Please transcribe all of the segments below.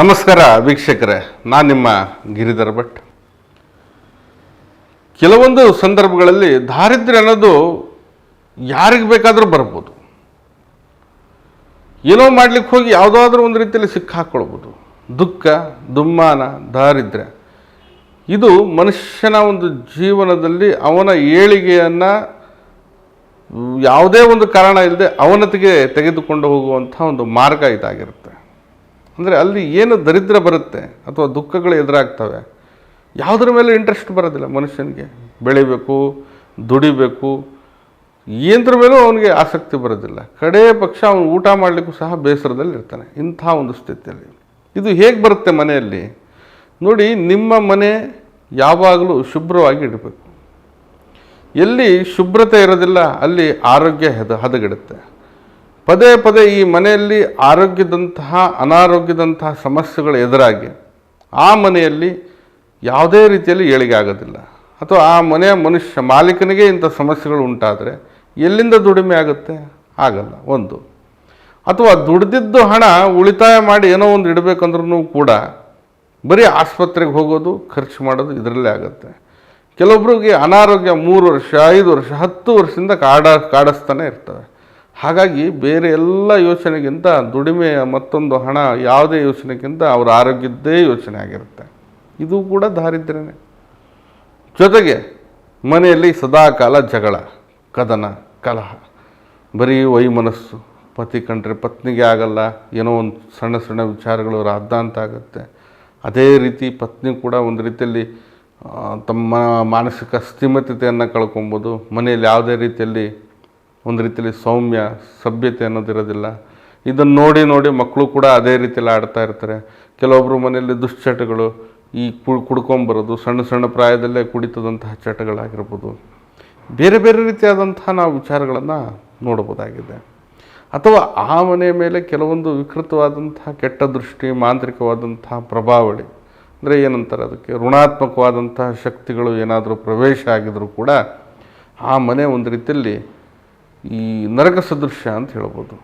ನಮಸ್ಕಾರ ವೀಕ್ಷಕರೇ, ನಾನು ನಿಮ್ಮ ಗಿರಿಧರ್ ಭಟ್. ಕೆಲವೊಂದು ಸಂದರ್ಭಗಳಲ್ಲಿ ದಾರಿದ್ರ್ಯ ಅನ್ನೋದು ಯಾರಿಗೆ ಬೇಕಾದರೂ ಬರ್ಬೋದು. ಏನೋ ಮಾಡ್ಲಿಕ್ಕೆ ಹೋಗಿ ಯಾವುದಾದ್ರೂ ಒಂದು ರೀತಿಯಲ್ಲಿ ಸಿಕ್ಕಾಕ್ಕೊಳ್ಬೋದು ದುಃಖ, ದುಮ್ಮಾನ, ದಾರಿದ್ರ್ಯ, ಇದು ಮನುಷ್ಯನ ಒಂದು ಜೀವನದಲ್ಲಿ ಅವನ ಏಳಿಗೆಯನ್ನು ಯಾವುದೇ ಒಂದು ಕಾರಣ ಇಲ್ಲದೆ ಅವನತಿಗೆ ತೆಗೆದುಕೊಂಡು ಹೋಗುವಂಥ ಒಂದು ಮಾರ್ಗ ಇದಾಗಿರುತ್ತೆ. ಅಂದರೆ ಅಲ್ಲಿ ಏನು ದರಿದ್ರ ಬರುತ್ತೆ ಅಥವಾ ದುಃಖಗಳು ಎದುರಾಗ್ತವೆ, ಯಾವುದ್ರ ಮೇಲೆ ಇಂಟ್ರೆಸ್ಟ್ ಬರೋದಿಲ್ಲ ಮನುಷ್ಯನಿಗೆ. ಬೆಳಿಬೇಕು, ದುಡಿಬೇಕು, ಏನದ್ರ ಮೇಲೂ ಅವನಿಗೆ ಆಸಕ್ತಿ ಬರೋದಿಲ್ಲ. ಕಡೇ ಪಕ್ಷ ಅವನು ಊಟ ಮಾಡಲಿಕ್ಕೂ ಸಹ ಬೇಸರದಲ್ಲಿ ಇರ್ತಾನೆ, ಇಂಥ ಒಂದು ಸ್ಥಿತಿಯಲ್ಲಿ. ಇದು ಹೇಗೆ ಬರುತ್ತೆ ಮನೆಯಲ್ಲಿ? ನೋಡಿ, ನಿಮ್ಮ ಮನೆ ಯಾವಾಗಲೂ ಶುಭ್ರವಾಗಿ ಇಡಬೇಕು. ಎಲ್ಲಿ ಶುಭ್ರತೆ ಇರೋದಿಲ್ಲ, ಅಲ್ಲಿ ಆರೋಗ್ಯ ಹದ, ಹದಗೆಡುತ್ತೆ. ಪದೇ ಪದೇ ಈ ಮನೆಯಲ್ಲಿ ಆರೋಗ್ಯದಂತಹ, ಅನಾರೋಗ್ಯದಂತಹ ಸಮಸ್ಯೆಗಳು ಎದುರಾಗಿ ಆ ಮನೆಯಲ್ಲಿ ಯಾವುದೇ ರೀತಿಯಲ್ಲಿ ಏಳಿಗೆ ಆಗೋದಿಲ್ಲ. ಅಥವಾ ಆ ಮನೆಯ ಮನುಷ್ಯ ಮಾಲೀಕನಿಗೆ ಇಂಥ ಸಮಸ್ಯೆಗಳು ಉಂಟಾದರೆ ಎಲ್ಲಿಂದ ದುಡಿಮೆ ಆಗುತ್ತೆ? ಆಗಲ್ಲ, ಒಂದು. ಅಥವಾ ದುಡ್ದಿದ್ದು ಹಣ ಉಳಿತಾಯ ಮಾಡಿ ಏನೋ ಒಂದು ಇಡಬೇಕಂದ್ರೂ ಕೂಡ ಬರೀ ಆಸ್ಪತ್ರೆಗೆ ಹೋಗೋದು, ಖರ್ಚು ಮಾಡೋದು ಇದರಲ್ಲೇ ಆಗುತ್ತೆ. ಕೆಲವೊಬ್ರಿಗೆ ಅನಾರೋಗ್ಯ ಮೂರು ವರ್ಷ, ಐದು ವರ್ಷ, ಹತ್ತು ವರ್ಷದಿಂದ ಕಾಡ, ಕಾಡಿಸ್ತಾನೆ ಇರ್ತವೆ ಹಾಗಾಗಿ ಬೇರೆ ಎಲ್ಲ ಯೋಚನೆಗಿಂತ ದುಡಿಮೆಯ ಮತ್ತೊಂದು ಹಣ ಯಾವುದೇ ಯೋಚನೆಗಿಂತ ಅವರ ಆರೋಗ್ಯದ್ದೇ ಯೋಚನೆ ಆಗಿರುತ್ತೆ. ಇದು ಕೂಡ ದಾರಿದ್ರ್ಯನೇ. ಜೊತೆಗೆ ಮನೆಯಲ್ಲಿ ಸದಾಕಾಲ ಜಗಳ, ಕದನ, ಕಲಹ. ಬರೀ ವೈಮನಸ್ಸು. ಪತಿ ಕಂಡ್ರೆ ಪತ್ನಿಗೆ ಆಗಲ್ಲ, ಏನೋ ಒಂದು ಸಣ್ಣ ಸಣ್ಣ ವಿಚಾರಗಳು ರಾದ್ದಾಂತ ಆಗುತ್ತೆ. ಅದೇ ರೀತಿ ಪತ್ನಿ ಕೂಡ ಒಂದು ರೀತಿಯಲ್ಲಿ ತಮ್ಮ ಮಾನಸಿಕ ಸ್ಥಿಮತತೆಯನ್ನು ಕಳ್ಕೊಬೋದು. ಮನೆಯಲ್ಲಿ ಯಾವುದೇ ರೀತಿಯಲ್ಲಿ ಒಂದು ರೀತಿಯಲ್ಲಿ ಸೌಮ್ಯ, ಸಭ್ಯತೆ ಅನ್ನೋದಿರೋದಿಲ್ಲ. ಇದನ್ನು ನೋಡಿ ನೋಡಿ ಮಕ್ಕಳು ಕೂಡ ಅದೇ ರೀತಿಯಲ್ಲಿ ಆಡ್ತಾ ಇರ್ತಾರೆ. ಕೆಲವೊಬ್ಬರು ಮನೆಯಲ್ಲಿ ದುಶ್ಚಟಗಳು, ಈ ಕುಡ್ಕೊಂಬರೋದು, ಸಣ್ಣ ಸಣ್ಣ ಪ್ರಾಯದಲ್ಲೇ ಕುಡಿತದಂತಹ ಚಟಗಳಾಗಿರ್ಬೋದು. ಬೇರೆ ಬೇರೆ ರೀತಿಯಾದಂತಹ ನಾವು ವಿಚಾರಗಳನ್ನು ನೋಡ್ಬೋದಾಗಿದೆ ಅಥವಾ ಆ ಮನೆಯ ಮೇಲೆ ಕೆಲವೊಂದು ವಿಕೃತವಾದಂತಹ ಕೆಟ್ಟ ದೃಷ್ಟಿ, ಮಾಂತ್ರಿಕವಾದಂತಹ ಪ್ರಭಾವಳಿ, ಅಂದರೆ ಏನಂತಾರೆ ಅದಕ್ಕೆ, ಋಣಾತ್ಮಕವಾದಂತಹ ಶಕ್ತಿಗಳು ಏನಾದರೂ ಪ್ರವೇಶ ಆಗಿದರೂ ಕೂಡ ಆ ಮನೆ ಒಂದು ರೀತಿಯಲ್ಲಿ ಈ ನರಕ ಸದೃಶ್ಯ ಅಂತ ಹೇಳ್ಬೋದು.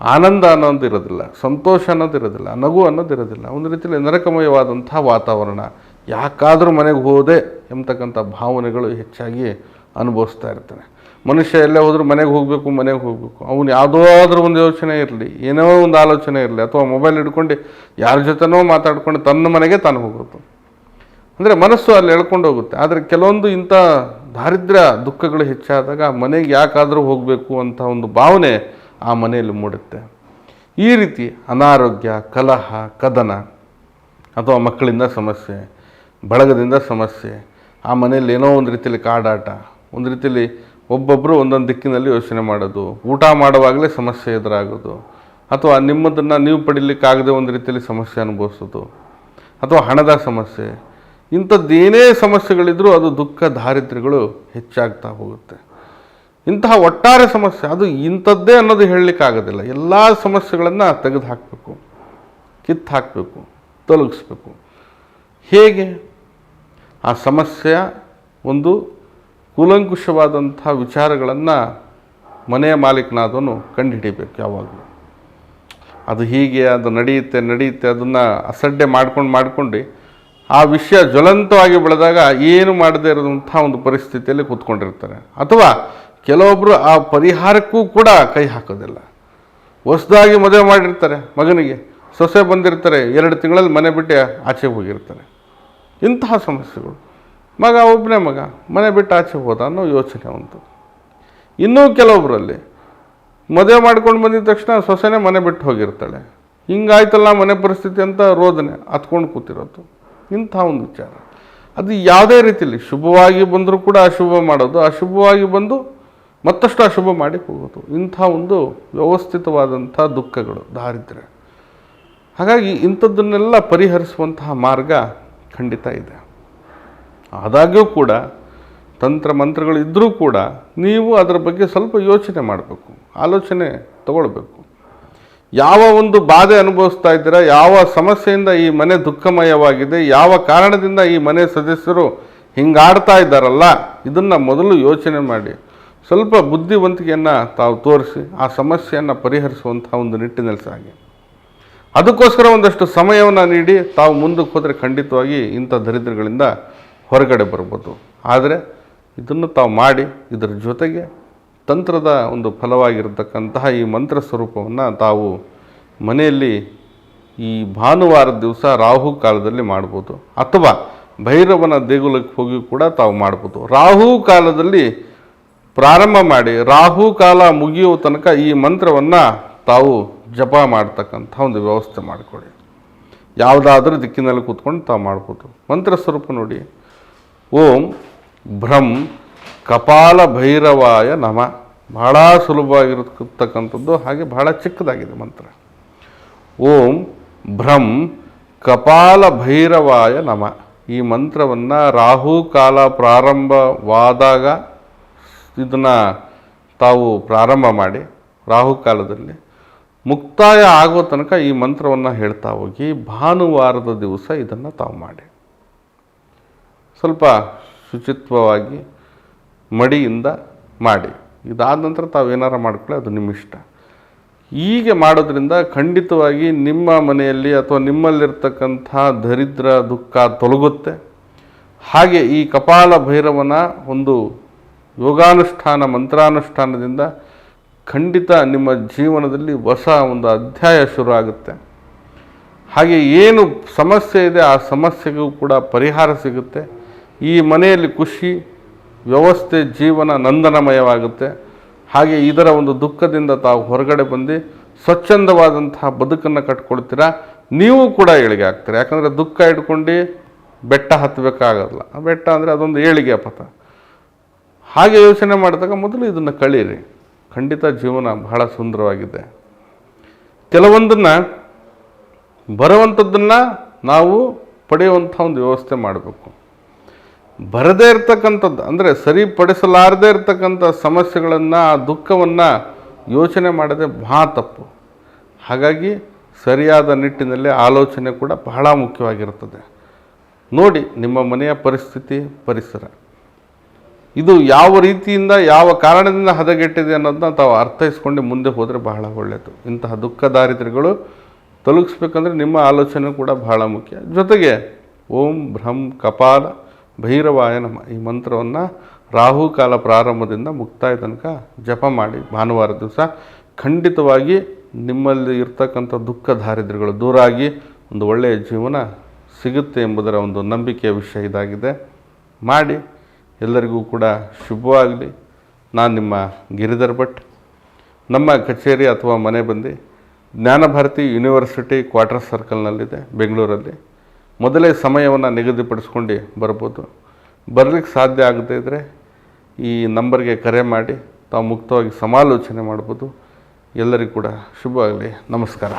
ಆನಂದ ಅನ್ನೋದು ಇರೋದಿಲ್ಲ, ಸಂತೋಷ ಅನ್ನೋದು ಇರೋದಿಲ್ಲ, ನಗು ಅನ್ನೋದು ಇರೋದಿಲ್ಲ. ಒಂದು ರೀತಿಯಲ್ಲಿ ನರಕಮಯವಾದಂಥ ವಾತಾವರಣ, ಯಾಕಾದರೂ ಮನೆಗೆ ಹೋದೆ ಎಂಬತಕ್ಕಂಥ ಭಾವನೆಗಳು ಹೆಚ್ಚಾಗಿ ಅನುಭವಿಸ್ತಾ ಇರ್ತಾನೆ ಮನುಷ್ಯ ಎಲ್ಲೇ ಹೋದರೂ ಮನೆಗೆ ಹೋಗಬೇಕು ಮನೆಗೆ ಹೋಗಬೇಕು. ಅವನು ಯಾವುದೋ ಆದರೂ ಒಂದು ಯೋಚನೆ ಇರಲಿ, ಏನೋ ಒಂದು ಆಲೋಚನೆ ಇರಲಿ, ಅಥವಾ ಮೊಬೈಲ್ ಹಿಡ್ಕೊಂಡು ಯಾರ ಜೊತೆನೋ ಮಾತಾಡ್ಕೊಂಡು ತನ್ನ ಮನೆಗೆ ತಾನು ಹೋಗುತ್ತೆ ಅಂದರೆ ಮನಸ್ಸು ಅಲ್ಲಿ ಎಳ್ಕೊಂಡು ಹೋಗುತ್ತೆ. ಆದರೆ ಕೆಲವೊಂದು ಇಂಥ ದಾರಿದ್ರ್ಯ ದುಃಖಗಳು ಹೆಚ್ಚಾದಾಗ ಮನೆಗೆ ಯಾಕಾದರೂ ಹೋಗಬೇಕು ಅಂತ ಒಂದು ಭಾವನೆ ಆ ಮನೆಯಲ್ಲಿ ಮೂಡುತ್ತೆ. ಈ ರೀತಿ ಅನಾರೋಗ್ಯ, ಕಲಹ, ಕದನ ಅಥವಾ ಮಕ್ಕಳಿಂದ ಸಮಸ್ಯೆ, ಬಳಗದಿಂದ ಸಮಸ್ಯೆ, ಆ ಮನೆಯಲ್ಲಿ ಏನೋ ಒಂದು ರೀತಿಯಲ್ಲಿ ಕಾಡಾಟ, ಒಂದು ರೀತಿಯಲ್ಲಿ ಒಬ್ಬೊಬ್ಬರು ಒಂದೊಂದು ದಿಕ್ಕಿನಲ್ಲಿ ಯೋಚನೆ ಮಾಡೋದು, ಊಟ ಮಾಡುವಾಗಲೇ ಸಮಸ್ಯೆ ಎದುರಾಗೋದು, ಅಥವಾ ನಿಮ್ಮದನ್ನು ನೀವು ಪಡಿಲಿಕ್ಕಾಗದೆ ಒಂದು ರೀತಿಯಲ್ಲಿ ಸಮಸ್ಯೆ ಅನುಭವಿಸೋದು, ಅಥವಾ ಹಣದ ಸಮಸ್ಯೆ ಇಂಥದ್ದೇನೇ ಸಮಸ್ಯೆಗಳಿದ್ರೂ ಅದು ದುಃಖ ದಾರಿದ್ರ್ಯಗಳು ಹೆಚ್ಚಾಗ್ತಾ ಹೋಗುತ್ತೆ. ಇಂತಹ ಒಟ್ಟಾರೆ ಸಮಸ್ಯೆ, ಅದು ಇಂಥದ್ದೇ ಅನ್ನೋದು ಹೇಳಲಿಕ್ಕಾಗೋದಿಲ್ಲ ಎಲ್ಲ ಸಮಸ್ಯೆಗಳನ್ನು ತೆಗೆದು ಹಾಕಬೇಕು ಕಿತ್ತು ಹಾಕಬೇಕು ತೊಲಗಿಸ್ಬೇಕು. ಹೇಗೆ? ಆ ಸಮಸ್ಯೆಯ ಒಂದು ಕೂಲಂಕುಷವಾದಂಥ ವಿಚಾರಗಳನ್ನು ಮನೆಯ ಮಾಲೀಕನಾದವನು ಕಂಡುಹಿಡಿಬೇಕು ಯಾವಾಗಲೂ. ಅದು ಹೀಗೆ, ಅದು ನಡೆಯುತ್ತೆ ನಡೆಯುತ್ತೆ, ಅದನ್ನು ಅಸಡ್ಡೆ ಮಾಡ್ಕೊಂಡು ಮಾಡ್ಕೊಂಡು ಆ ವಿಷಯ ಜ್ವಲಂತವಾಗಿ ಬೆಳೆದಾಗ ಏನು ಮಾಡದೇ ಇರೋದಂಥ ಒಂದು ಪರಿಸ್ಥಿತಿಯಲ್ಲಿ ಕೂತ್ಕೊಂಡಿರ್ತಾರೆ. ಅಥವಾ ಕೆಲವೊಬ್ಬರು ಆ ಪರಿಹಾರಕ್ಕೂ ಕೂಡ ಕೈ ಹಾಕೋದಿಲ್ಲ. ಹೊಸದಾಗಿ ಮದುವೆ ಮಾಡಿರ್ತಾರೆ ಮಗನಿಗೆ. ಸೊಸೆ ಬಂದಿರ್ತಾರೆ, ಎರಡು ತಿಂಗಳಲ್ಲಿ ಮನೆ ಬಿಟ್ಟು ಆಚೆ ಹೋಗಿರ್ತಾರೆ. ಇಂತಹ ಸಮಸ್ಯೆಗಳು. ಮಗ ಒಬ್ಬನೇ ಮಗ, ಮನೆ ಬಿಟ್ಟು ಆಚೆ ಹೋದ ಅನ್ನೋ ಯೋಚನೆ ಉಂಟು. ಇನ್ನೂ ಕೆಲವೊಬ್ಬರಲ್ಲಿ ಮದುವೆ ಮಾಡ್ಕೊಂಡು ಬಂದಿದ ತಕ್ಷಣ ಸೊಸೆನೇ ಮನೆ ಬಿಟ್ಟು ಹೋಗಿರ್ತಾಳೆ. ಹಿಂಗಾಯ್ತಲ್ಲ ಮನೆ ಪರಿಸ್ಥಿತಿ ಅಂತ ರೋದನೆ ಹತ್ಕೊಂಡು ಕೂತಿರೋದು. ಇಂಥ ಒಂದು ವಿಚಾರ. ಅದು ಯಾವುದೇ ರೀತಿಯಲ್ಲಿ ಶುಭವಾಗಿ ಬಂದರೂ ಕೂಡ ಅಶುಭ ಮಾಡೋದು, ಅಶುಭವಾಗಿ ಬಂದು ಮತ್ತಷ್ಟು ಅಶುಭ ಮಾಡಿ ಹೋಗೋದು. ಇಂಥ ಒಂದು ವ್ಯವಸ್ಥಿತವಾದಂಥ ದುಃಖಗಳು, ದಾರಿದ್ರ್ಯ. ಹಾಗಾಗಿ ಇಂಥದ್ದನ್ನೆಲ್ಲ ಪರಿಹರಿಸುವಂತಹ ಮಾರ್ಗ ಖಂಡಿತ ಇದೆ. ಆದಾಗ್ಯೂ ಕೂಡ ತಂತ್ರ ಮಂತ್ರಗಳು ಇದ್ದರೂ ಕೂಡ ನೀವು ಅದರ ಬಗ್ಗೆ ಸ್ವಲ್ಪ ಯೋಚನೆ ಮಾಡಬೇಕು, ಆಲೋಚನೆ ತಗೊಳ್ಬೇಕು. ಯಾವ ಒಂದು ಬಾಧೆ ಅನುಭವಿಸ್ತಾ ಇದ್ದೀರಾ? ಯಾವ ಸಮಸ್ಯೆಯಿಂದ ಈ ಮನೆ ದುಃಖಮಯವಾಗಿದೆ? ಯಾವ ಕಾರಣದಿಂದ ಈ ಮನೆ ಸದಸ್ಯರು ಹಿಂಗಾಡ್ತಾ ಇದ್ದಾರಲ್ಲ? ಇದನ್ನು ಮೊದಲು ಯೋಚನೆ ಮಾಡಿ. ಸ್ವಲ್ಪ ಬುದ್ಧಿವಂತಿಕೆಯನ್ನು ತಾವು ತೋರಿಸಿ, ಆ ಸಮಸ್ಯೆಯನ್ನು ಪರಿಹರಿಸುವಂಥ ಒಂದು ನಿಟ್ಟಿನಲ್ಲಿ ಸಾಗಿ. ಅದಕ್ಕೋಸ್ಕರ ಒಂದಷ್ಟು ಸಮಯವನ್ನು ನೀಡಿ, ತಾವು ಮುಂದಕ್ಕೆ ಹೋದರೆ ಖಂಡಿತವಾಗಿ ಇಂಥ ದರಿದ್ರಗಳಿಂದ ಹೊರಗಡೆ ಬರ್ಬೋದು. ಆದರೆ ಇದನ್ನು ತಾವು ಮಾಡಿ, ಇದರ ಜೊತೆಗೆ ತಂತ್ರದ ಒಂದು ಫಲವಾಗಿರತಕ್ಕಂತಹ ಈ ಮಂತ್ರ ಸ್ವರೂಪವನ್ನು ತಾವು ಮನೆಯಲ್ಲಿ ಈ ಭಾನುವಾರ ದಿವಸ ರಾಹು ಕಾಲದಲ್ಲಿ ಮಾಡ್ಬೋದು. ಅಥವಾ ಭೈರವನ ದೇಗುಲಕ್ಕೆ ಹೋಗಿ ಕೂಡ ತಾವು ಮಾಡ್ಬೋದು. ರಾಹು ಕಾಲದಲ್ಲಿ ಪ್ರಾರಂಭ ಮಾಡಿ ರಾಹು ಕಾಲ ಮುಗಿಯುವ ತನಕ ಈ ಮಂತ್ರವನ್ನು ತಾವು ಜಪ ಮಾಡ್ತಕ್ಕಂಥ ಒಂದು ವ್ಯವಸ್ಥೆ ಮಾಡಿಕೊಡಿ ಯಾವುದಾದ್ರೂ ದಿಕ್ಕಿನಲ್ಲಿ ಕೂತ್ಕೊಂಡು ತಾವು ಮಾಡ್ಬೋದು. ಮಂತ್ರ ಸ್ವರೂಪ ನೋಡಿ. ಓಂ ಭ್ರಂ ಕಪಾಲ ಭೈರವಾಯ ನಮ. ಬಹಳ ಸುಲಭವಾಗಿರತಕ್ಕಂಥದ್ದು, ಹಾಗೆ ಬಹಳ ಚಿಕ್ಕದಾಗಿದೆ ಮಂತ್ರ. ಓಂ ಭ್ರಂ ಕಪಾಲ ಭೈರವಾಯ ನಮ. ಈ ಮಂತ್ರವನ್ನು ರಾಹು ಕಾಲ ಪ್ರಾರಂಭವಾದಾಗ ಇದನ್ನು ತಾವು ಪ್ರಾರಂಭ ಮಾಡಿ, ರಾಹು ಕಾಲದಲ್ಲಿ ಮುಕ್ತಾಯ ಆಗೋ ತನಕ ಈ ಮಂತ್ರವನ್ನು ಹೇಳ್ತಾ ಹೋಗಿ, ಭಾನುವಾರದ ದಿವಸ ಇದನ್ನು ತಾವು ಮಾಡಿ. ಸ್ವಲ್ಪ ಶುಚಿತ್ವವಾಗಿ ಮಡಿಯಿಂದ ಮಾಡಿ. ಇದಾದ ನಂತರ ತಾವು ಮಾಡ್ಕೊಳ್ಳಿ, ಅದು ನಿಮ್ಮ ಇಷ್ಟ. ಹೀಗೆ ಮಾಡೋದ್ರಿಂದ ಖಂಡಿತವಾಗಿ ನಿಮ್ಮ ಮನೆಯಲ್ಲಿ ಅಥವಾ ನಿಮ್ಮಲ್ಲಿರ್ತಕ್ಕಂಥ ದರಿದ್ರ ದುಃಖ ತೊಲಗುತ್ತೆ. ಹಾಗೆ ಈ ಕಪಾಲ ಭೈರವನ ಒಂದು ಯೋಗಾನುಷ್ಠಾನ, ಮಂತ್ರಾನುಷ್ಠಾನದಿಂದ ಖಂಡಿತ ನಿಮ್ಮ ಜೀವನದಲ್ಲಿ ಹೊಸ ಒಂದು ಅಧ್ಯಾಯ ಶುರು ಆಗುತ್ತೆ ಹಾಗೆ ಏನು ಸಮಸ್ಯೆ ಇದೆ ಆ ಸಮಸ್ಯೆಗೂ ಕೂಡ ಪರಿಹಾರ ಸಿಗುತ್ತೆ. ಈ ಮನೆಯಲ್ಲಿ ಖುಷಿ ವ್ಯವಸ್ಥೆ ಜೀವನ ನಂದನಮಯವಾಗುತ್ತೆ. ಹಾಗೆ ಇದರ ಒಂದು ದುಃಖದಿಂದ ತಾವು ಹೊರಗಡೆ ಬಂದು ಸ್ವಚ್ಛಂದವಾದಂತಹ ಬದುಕನ್ನು ಕಟ್ಕೊಳ್ತೀರಾ? ನೀವು ಕೂಡ ಏಳಿಗೆ ಆಗ್ತೀರಾ? ಯಾಕಂದರೆ ದುಃಖ ಇಟ್ಕೊಂಡು ಬೆಟ್ಟ ಹತ್ತಬೇಕಾಗಲ್ಲ ಬೆಟ್ಟ ಅಂದರೆ ಅದೊಂದು ಏಳಿಗೆ ಪಥ. ಹಾಗೆ ಯೋಚನೆ ಮಾಡಿದಾಗ ಮೊದಲು ಇದನ್ನು ಕಳೀರಿ. ಖಂಡಿತ ಜೀವನ ಬಹಳ ಸುಂದರವಾಗಿದೆ. ಕೆಲವೊಂದನ್ನು ಬರುವಂಥದ್ದನ್ನು ನಾವು ಪಡೆಯುವಂಥ ಒಂದು ವ್ಯವಸ್ಥೆ ಮಾಡಬೇಕು. ಬರದೇ ಇರ್ತಕ್ಕಂಥದ್ದು, ಅಂದರೆ ಸರಿಪಡಿಸಲಾರದೇ ಇರ್ತಕ್ಕಂಥ ಸಮಸ್ಯೆಗಳನ್ನು ಆ ದುಃಖವನ್ನು ಯೋಚನೆ ಮಾಡದೆ ಮಹಾ ತಪ್ಪು. ಹಾಗಾಗಿ ಸರಿಯಾದ ನಿಟ್ಟಿನಲ್ಲಿ ಆಲೋಚನೆ ಕೂಡ ಬಹಳ ಮುಖ್ಯವಾಗಿರುತ್ತದೆ. ನೋಡಿ, ನಿಮ್ಮ ಮನೆಯ ಪರಿಸ್ಥಿತಿ, ಪರಿಸರ. ಇದು ಯಾವ ರೀತಿಯಿಂದ, ಯಾವ ಕಾರಣದಿಂದ ಹದಗೆಟ್ಟಿದೆ ಅನ್ನೋದನ್ನ ತಾವು ಅರ್ಥೈಸ್ಕೊಂಡು ಮುಂದೆ ಹೋದರೆ ಬಹಳ ಒಳ್ಳೆಯದು. ಇಂತಹ ದುಃಖ ದಾರಿದ್ರ್ಯಗಳು ತೊಲಗಿಸ್ಬೇಕಂದ್ರೆ ನಿಮ್ಮ ಆಲೋಚನೆ ಕೂಡ ಬಹಳ ಮುಖ್ಯ. ಜೊತೆಗೆ, ಓಂ ಭ್ರಂ ಕಪಾಲ ಭೈರವಾಯ ನಮ ಈ ಮಂತ್ರವನ್ನು ರಾಹುಕಾಲ ಪ್ರಾರಂಭದಿಂದ ಮುಕ್ತಾಯ ತನಕ ಜಪ ಮಾಡಿ ಭಾನುವಾರ ದಿವಸ ಖಂಡಿತವಾಗಿ ನಿಮ್ಮಲ್ಲಿ ಇರ್ತಕ್ಕಂಥ ದುಃಖ ದಾರಿದ್ರ್ಯಗಳು ದೂರ ಆಗಿ ಒಂದು ಒಳ್ಳೆಯ ಜೀವನ ಸಿಗುತ್ತೆ ಎಂಬುದರ ಒಂದು ನಂಬಿಕೆಯ ವಿಷಯ ಇದಾಗಿದೆ. ಮಾಡಿ, ಎಲ್ಲರಿಗೂ ಕೂಡ ಶುಭವಾಗಲಿ. ನಾನು ನಿಮ್ಮ ಗಿರಿಧರ್ ಭಟ್. ನಮ್ಮ ಕಚೇರಿ ಅಥವಾ ಮನೆ ಬಂದು ಜ್ಞಾನಭಾರತಿ ಯೂನಿವರ್ಸಿಟಿ ಕ್ವಾರ್ಟರ್ ಸರ್ಕಲ್ನಲ್ಲಿದೆ, ಬೆಂಗಳೂರಲ್ಲಿ. ಮೊದಲೇ ಸಮಯವನ್ನು ನಿಗದಿಪಡಿಸ್ಕೊಂಡು ಬರ್ಬೋದು. ಬರಲಿಕ್ಕೆ ಸಾಧ್ಯ ಆಗದೇ ಇದ್ದರೆ ಈ ನಂಬರ್ಗೆ ಕರೆ ಮಾಡಿ ತಾವು ಮುಕ್ತವಾಗಿ ಸಮಾಲೋಚನೆ ಮಾಡ್ಬೋದು. ಎಲ್ಲರಿಗೂ ಕೂಡ ಶುಭವಾಗಲಿ. ನಮಸ್ಕಾರ.